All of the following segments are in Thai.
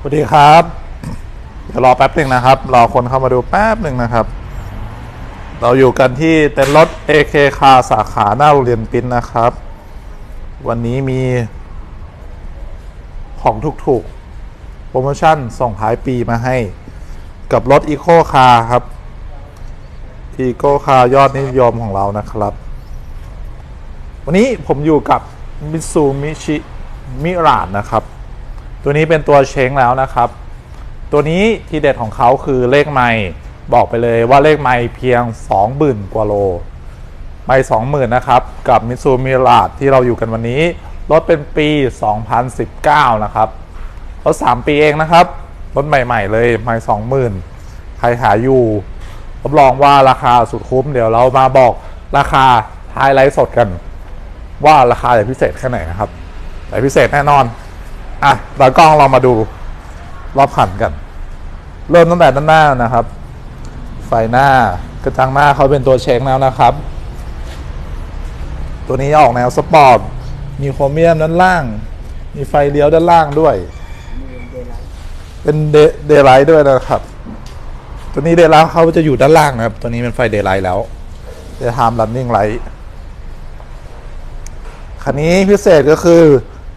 สวัสดีครับ เดี๋ยวรอแป๊บหนึ่งนะครับ รอคนเข้ามาดูแป๊บหนึ่งนะครับ เราอยู่กันที่เต็นท์รถ AK คาสาขาหน้าโรงเรียนปิ้นนะครับ วันนี้มี ของถูกๆ โปรโมชั่นส่งท้ายปีมาให้ กับรถ Eco Car ครับ Eco Car ยอดนิยมของเรานะครับ วันนี้ผมอยู่กับ Mitsubishi m i r a นะครับ ตัวนี้เป็นตัวเช้งแล้วนะครับ ตัวนี้ทีเด็ดของเขาคือเลขไม้บอกไปเลยว่าเลขไม้เพียง 20,000 กว่าโล ไม่ 20,000 นะครับ กับมิซูมิราดที่เราอยู่กันวันนี้ รถเป็นปี 2019 นะครับรถ3ปีเองนะครับ รถใหม่ ๆ เลยไม่ 20,000 ใครหาอยู่รับรองว่าราคาสุดคุ้ม เดี๋ยวเรามาบอกราคาท้ายไลฟ์สดกัน ว่าราคาจะพิเศษแค่ไหนนะครับ แต่พิเศษแน่นอน อะตากล้องเรามาดูรอบขันกัน เริ่มตั้งแต่ด้านหน้านะครับ ไฟหน้ากระจังหน้าเขาเป็นตัวเช็คแล้วนะครับ ตัวนี้ออกแนวสปอร์ต มีโครเมียมด้านล่าง มีไฟเลี้ยวด้านล่างด้วย เป็นเดย์ไลท์ด้วยนะครับ ตัวนี้เดย์ไลท์เขาจะอยู่ด้านล่างนะครับ ตัวนี้เป็นไฟเดย์ไลท์แล้วเดย์ไทม์รันนิ่งไลท์คันนี้พิเศษก็คือ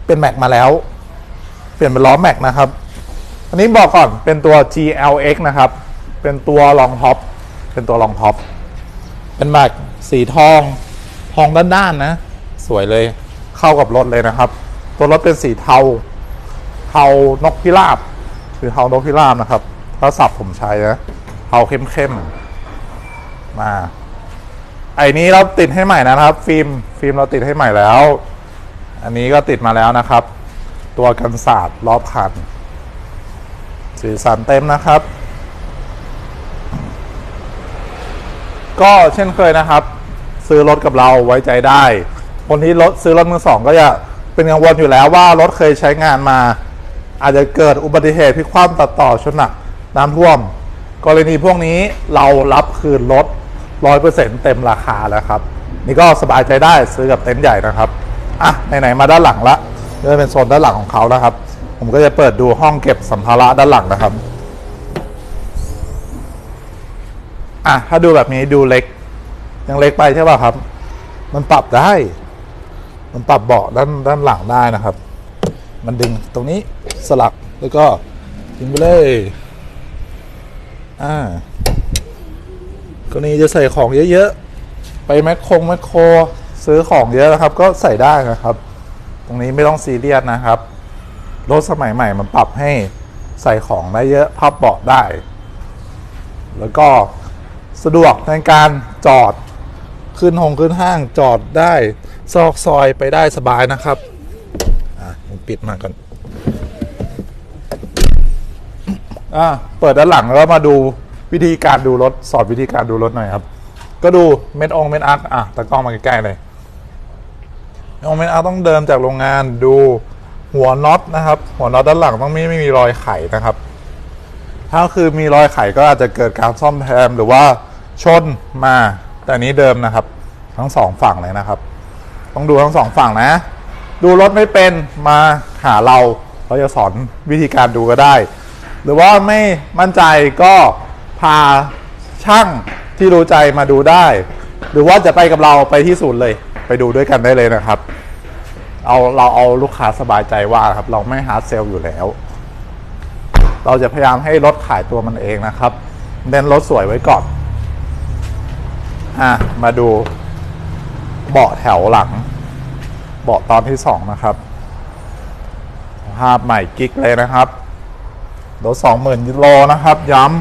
เป็นแม็กมาแล้ว ลี่ยนเป็นล้อแม็กนะครับ อันนี้บอกก่อนเป็นตัว GLX นะครับ เป็นตัวรองท็อป เป็นตัวรองท็อป เป็นแม็กสีทอง ทองด้านๆนะ สวยเลย เข้ากับรถเลยนะครับ ตัวรถเป็นสีเทา เทานกพิราบ คือเทานกพิราบนะครับ ถ้าสับผมใช้นะ เทาเข้มๆ มาไอ้นี้เราติดให้ใหม่นะครับ ฟิล์มฟิล์มเราติดให้ใหม่แล้ว อันนี้ก็ติดมาแล้วนะครับ ตัวกันศาสตร์รอบคันสีสันเต็มนะครับ ก็เช่นเคยนะครับ ซื้อรถกับเราไว้ใจได้ คนที่รถซื้อรถมือสองก็จะเป็นกังวลอยู่แล้วว่ารถเคยใช้งานมา อาจจะเกิดอุบัติเหตุพิกคว่ำตัดต่อชนหนักน้ำท่วม กรณีพวกนี้เรารับคืนรถร้อยเปอร์เซ็นต์เต็มราคาแล้วครับ นี่ก็สบายใจได้ซื้อกับเต็นท์ใหญ่นะครับ อะ ไหน ๆ มาด้านหลังละ นี่จะเป็นโซนด้านหลังของเขานะครับ ผมก็จะเปิดดูห้องเก็บสัมภาระด้านหลังนะครับอะถ้าดูแบบนี้ดูเล็ก ยังเล็กไปใช่ป่ะครับ มันปรับได้ มันปรับเบาะด้านด้านหลังได้นะครับ มันดึงตรงนี้สลักแล้วก็ทิ้งไปเลยอ่าก็นี้จะใส่ของเยอะๆ ไปแมคโครแมคโครซื้อของเยอะนะครับ ก็ใส่ได้นะครับ ตรงนี้ไม่ต้องซีเรียสนะครับ รถสมัยใหม่มันปรับให้ใส่ของได้เยอะพับเบาะได้ แล้วก็สะดวกในการจอดขึ้นหงขึ้นห้างจอดได้ซอกซอยไปได้สบายนะครับอะผมปิดมาก่อนอะเปิดด้านหลังแล้วมาดูวิธีการดูรถสอนวิธีการดูรถหน่อยครับ ก็ดูเม็ดองเม็ดอาร์คอะตะกล้องมาใกล้ๆเลย เองเม็ดอาต้องเดิมจากโรงงานดูหัวน็อตนะครับ หัวน็อตด้านหลังต้องไม่ไม่มีรอยไขนะครับ ถ้าคือมีรอยไขก็อาจจะเกิดการซ่อมแซมหรือว่าชนมา แต่นี้เดิมนะครับ ทั้งสองฝั่งเลยนะครับ ต้องดูทั้งสองฝั่งนะ ดูรถไม่เป็นมาหาเราเราจะสอนวิธีการดูก็ได้ หรือว่าไม่มั่นใจก็พาช่างที่รู้ใจมาดูได้ หรือว่าจะไปกับเราไปที่ศูนย์เลย ไปดูด้วยกันได้เลยนะครับ เอาเราเอาลูกค้าสบายใจว่าครับ เราไม่ฮาร์ดเซลอยู่แล้ว เราจะพยายามให้รถขายตัวมันเองนะครับเน้นรถสวยไว้ก่อนอะมาดูเบาะแถวหลัง เบาะตอนที่สองนะครับ ภาพใหม่กิ๊กเลยนะครับรถสองหมื่นโลนะครับ ย้ำ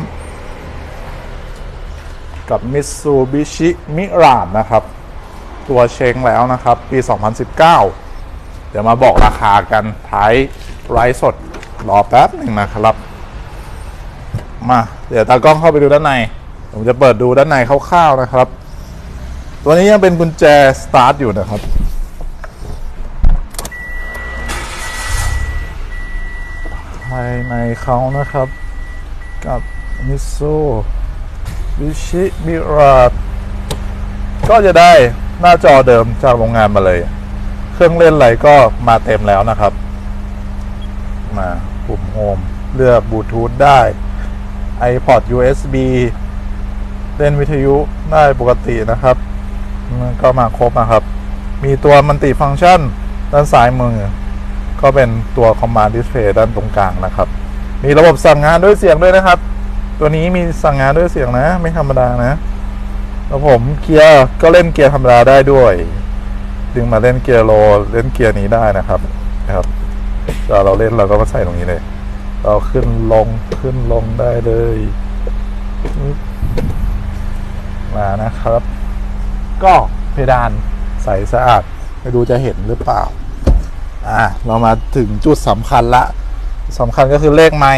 กับ Mitsubishi Mirage นะครับ ตัวเชงแล้วนะครับ ปี 2019 เดี๋ยวมาบอกราคากันท้ายไลฟ์สดรอแป๊บหนึ่งนะครับ มา เดี๋ยวตากล้องเข้าไปดูด้านใน ผมจะเปิดดูด้านในคร่าวๆนะครับ ตัวนี้ยังเป็นกุญแจสตาร์ทอยู่นะครับภายในเขานะครับ กับมิโซบิชิมิราก็จะได้ หน้าจอเดิมจากโรงงานมาเลย เครื่องเล่นอะไรก็มาเต็มแล้วนะครับ มาปุ่มโฮมเลือกบลูทูธได้ iPod USB เล่นวิทยุได้ปกตินะครับ มันก็มาครบนะครับ มีตัวมันติฟังก์ชันด้านซ้ายมือ ก็เป็นตัว Command Display ด้านตรงกลางนะครับ มีระบบสั่งงานด้วยเสียงด้วยนะครับ ตัวนี้มีสั่งงานด้วยเสียงนะ ไม่ธรรมดานะ แล้วผมเกียร์ก็เล่นเกียร์ธรรมดาได้ด้วย ดึงมาเล่นเกียร์โลเล่นเกียร์นี้ได้นะครับนะครับเวลาเราเล่นเราก็มาใส่ตรงนี้เลย เราขึ้นลงขึ้นลงได้เลยมานะครับ ก็เพดานใสสะอาดไม่รู้จะเห็นหรือเปล่า อ่า เรามาถึงจุดสำคัญละสำคัญก็คือเลขไม่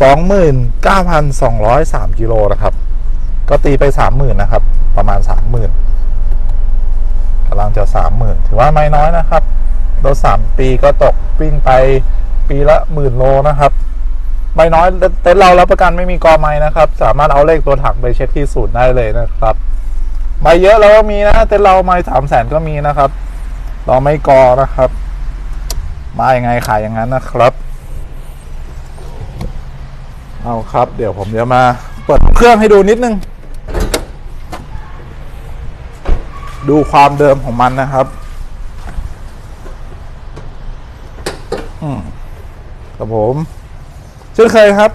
สองหมื่นเก้าพันสองร้อยสามกิโลนะครับ ก็ตีไปสามหมื่นนะครับ ประมาณสามหมื่นกำลังจะสามหมื่นถือว่าไม่น้อยนะครับรถสามปีก็ตกวิ่งไปปีละหมื่นโลนะครับไม่น้อยเต็นท์เรารับประกันไม่มีกอไม้นะครับ สามารถเอาเลขตัวถังไปเช็คที่ศูนย์ได้เลยนะครับไม่เยอะเราก็มีนะเต็นท์เราไม่สามแสนก็มีนะครับ เราไม่กอนะครับ มาอยังไงขายอย่างนั้นนะครับเอาครับ เดี๋ยวผมจะมาเปิดเครื่องให้ดูนิดนึง ดูความเดิมของมันนะครับอืมครับผมเช่นเคยครับ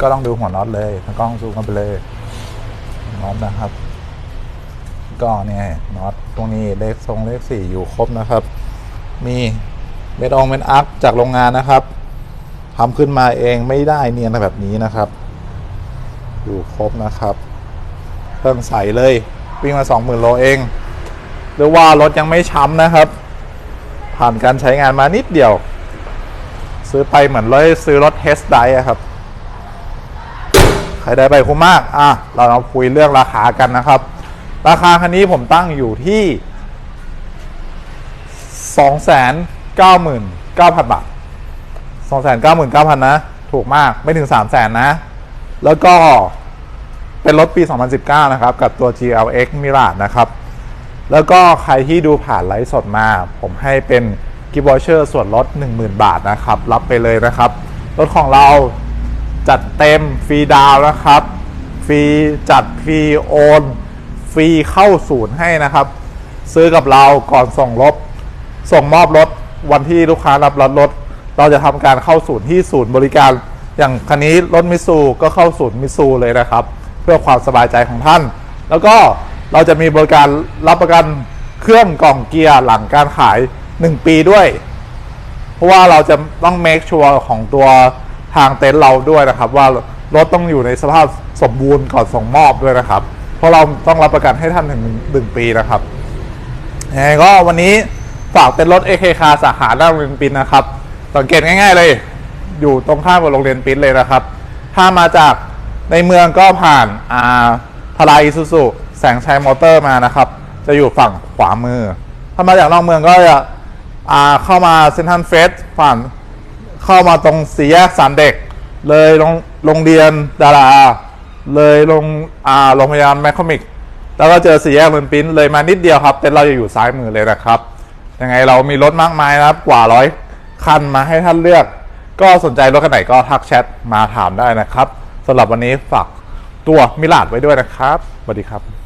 ก็ต้องดูหัวน็อตเลยกล้องซูมกันไปเลยน็อตนะครับ ก็เนี่ยน็อตตรงนี้เลขทรงเลขสี่อยู่ครบนะครับ มีเม็ดองเม็ดอัพจากโรงงานนะครับทำขึ้นมาเองไม่ได้เนียนแบบนี้นะครับ อยู่ครบนะครับ เครื่องใสเลย วิ่งมาสองหมื่นโลเอง หรือว่ารถยังไม่ช้ำนะครับ ผ่านการใช้งานมานิดเดียว ซื้อไปเหมือนเลยซื้อรถเทสไดครับ ใครได้ไปคุ้มมาก อะ เรามาคุยเรื่องราคากันนะครับ ราคาคันนี้ผมตั้งอยู่ที่ 299,000 บาท 299,000 นะ ถูกมากไม่ถึง 300,000 นะ แล้วก็เป็นรถปี 2019 นะครับ กับตัว GLX Mirage นะครับ แล้วก็ใครที่ดูผ่านไลฟ์สดมา ผมให้เป็นกิฟต์วอเชอร์ส่วนลด 10,000 บาทนะครับ รับไปเลยนะครับ รถของเราจัดเต็มฟรีดาวนะครับ ฟรีจัดฟรีโอน ฟรีเข้าศูนย์ให้นะครับ ซื้อกับเราก่อนส่งรถส่งมอบรถวันที่ลูกค้ารับรถรถ เราจะทำการเข้าศูนย์ที่ศูนย์บริการ อย่างคันนี้รถมิซูก็เข้าศูนย์มิซูเลยนะครับ เพื่อความสบายใจของท่าน แล้วก็ เราจะมีบริการรับประกันเครื่องกล่องเกียร์หลังการขาย 1 ปีด้วย เพราะว่าเราจะต้อง make sure ของตัวทางเต็นท์เราด้วยนะครับ ว่ารถต้องอยู่ในสภาพสมบูรณ์ก่อนส่งมอบด้วยนะครับ เพราะเราต้องรับประกันให้ท่านถึงหนึ่งปีนะครับยังไงก็วันนี้ฝากเต็นท์รถ AK คาสาขาหน้าโรงเรียนปินนะครับ สังเกตง่าย ๆ เลย อยู่ตรงข้ามกับโรงเรียนปินเลยนะครับ ถ้ามาจากในเมืองก็ผ่านอ่าพลายอิซูซุ แสงชัยมอเตอร์มานะครับ จะอยู่ฝั่งขวามือ ถ้ามาจากนอกเมืองก็จะเข้ามาเซนทันเฟสฝั่งเข้ามาตรงสี่แยกสามเด็ก เลยโรงโรงเรียนดารา เลยโรงโรงพยาบาลแมคคอมิก แล้วก็เจอสี่แยกเรือนปิ้นเลยมานิดเดียวครับเต็นเราจะอยู่ซ้ายมือเลยนะครับ ยังไงเรามีรถมากมายนะครับ กว่าร้อยคันมาให้ท่านเลือก ก็สนใจรถคันไหนก็ทักแชทมาถามได้นะครับสำหรับวันนี้ฝากตัวมิลาดไว้ด้วยนะครับสวัสดีครับ